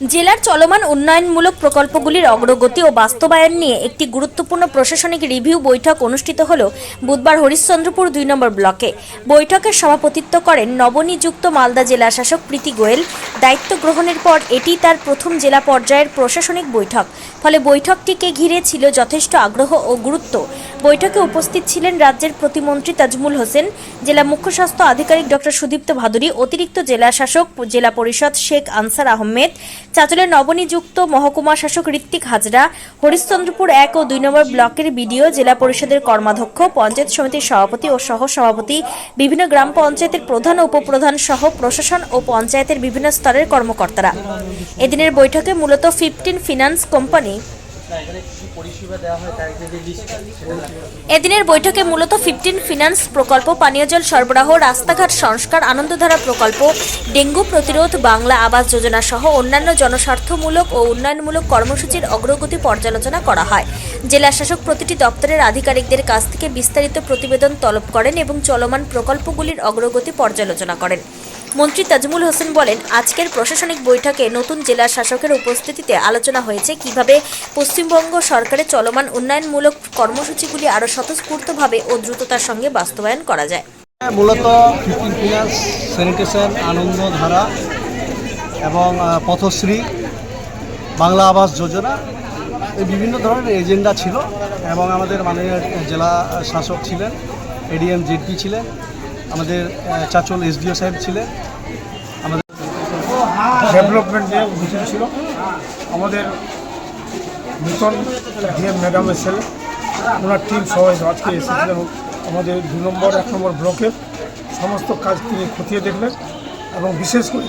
জেলার চলমান উন্নয়নমূলক প্রকল্পগুলির অগ্রগতি ও বাস্তবায়ন নিয়ে একটি গুরুত্বপূর্ণ প্রশাসনিক রিভিউ বৈঠক অনুষ্ঠিত হল বুধবার হরিশ্চন্দ্রপুর দুই নম্বর ব্লকে। বৈঠকের সভাপতিত্ব করেন নবনিযুক্ত মালদা জেলা শাসক প্রীতি গোয়েল। দায়িত্ব গ্রহণের পর এটি তার প্রথম জেলা পর্যায়ের প্রশাসনিক বৈঠক। ফলে বৈঠকটিকে ঘিরে ছিল যথেষ্ট আগ্রহ ও গুরুত্ব। বৈঠকে উপস্থিত ছিলেন রাজ্যের প্রতিমন্ত্রী তাজমুল হোসেন, জেলা মুখ্য স্বাস্থ্য আধিকারিক ডক্টর সুদীপ্ত ভাদুরী, অতিরিক্ত জেলা শাসক জেলা পরিষদ শেখ আনসার আহমেদ চাঁচলের নবনিযুক্ত মহকুমা শাসক ঋত্বিক হাজরা, হরিশ্চন্দ্রপুর এক ও দুই নম্বর ব্লকের বিডিও, জেলা পরিষদের কর্মাধ্যক্ষ, পঞ্চায়েত সমিতির সভাপতি ও সহ সভাপতি বিভিন্ন গ্রাম পঞ্চায়েতের প্রধান উপপ্রধান সহ প্রশাসন ও পঞ্চায়েতের বিভিন্ন স্তরের কর্মকর্তারা। এদিনের বৈঠকে মূলত ফিফটিন ফিনান্স কোম্পানি এদিনের বৈঠকে মূলত ফিফটিন ফিনান্স প্রকল্প, পানীয় জল সরবরাহ, রাস্তাঘাট সংস্কার, আনন্দধারা প্রকল্প, ডেঙ্গু প্রতিরোধ, বাংলা আবাস যোজনা সহ অন্যান্য জনস্বার্থমূলক ও উন্নয়নমূলক কর্মসূচির অগ্রগতি পর্যালোচনা করা হয়। জেলা শাসক প্রতিটি দপ্তরের আধিকারিকদের কাছ থেকে বিস্তারিত প্রতিবেদন তলব করেন এবং চলমান প্রকল্পগুলির অগ্রগতি পর্যালোচনা করেন। মন্ত্রী তাজমুল হোসেন বলেন, আজকের প্রশাসনিক বৈঠকে নতুন জেলা শাসকের উপস্থিতিতে আলোচনা হয়েছে কীভাবে পশ্চিমবঙ্গ সরকারের চলমান উন্নয়নমূলক কর্মসূচিগুলি আরও স্বতঃস্ফূর্তভাবে ও দ্রুততার সঙ্গে বাস্তবায়ন করা যায়। মূলত ফিফটিন ফিনান্স স্যানিটেশন আনন্দধারা এবং পথশ্রী, বাংলা আবাস যোজনা, এই বিভিন্ন ধরনের এজেন্ডা ছিল এবং আমাদের মাননীয় জেলা শাসক ছিলেন এডিএম জেডপি ছিলেন আমাদের চাচল এসডিও সাহেব ছিলেন। আমাদের ডেভেলপমেন্ট নিয়ে মিটিং ছিল। আমাদের নূতন ডিএম ম্যাডাম এসেছিলেন ওনার টিম সবাই আজকে এসেছিলেন আমাদের দু নম্বর, এক নম্বর ব্লকের সমস্ত কাজ তিনি খতিয়ে দেখলেন এবং বিশেষ করে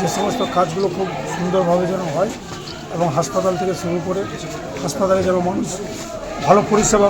যে সমস্ত কাজগুলো খুব সুন্দরভাবে যেন হয় এবং হাসপাতাল থেকে শুরু করে হাসপাতালে যেন মানুষ ভালো পরিষেবা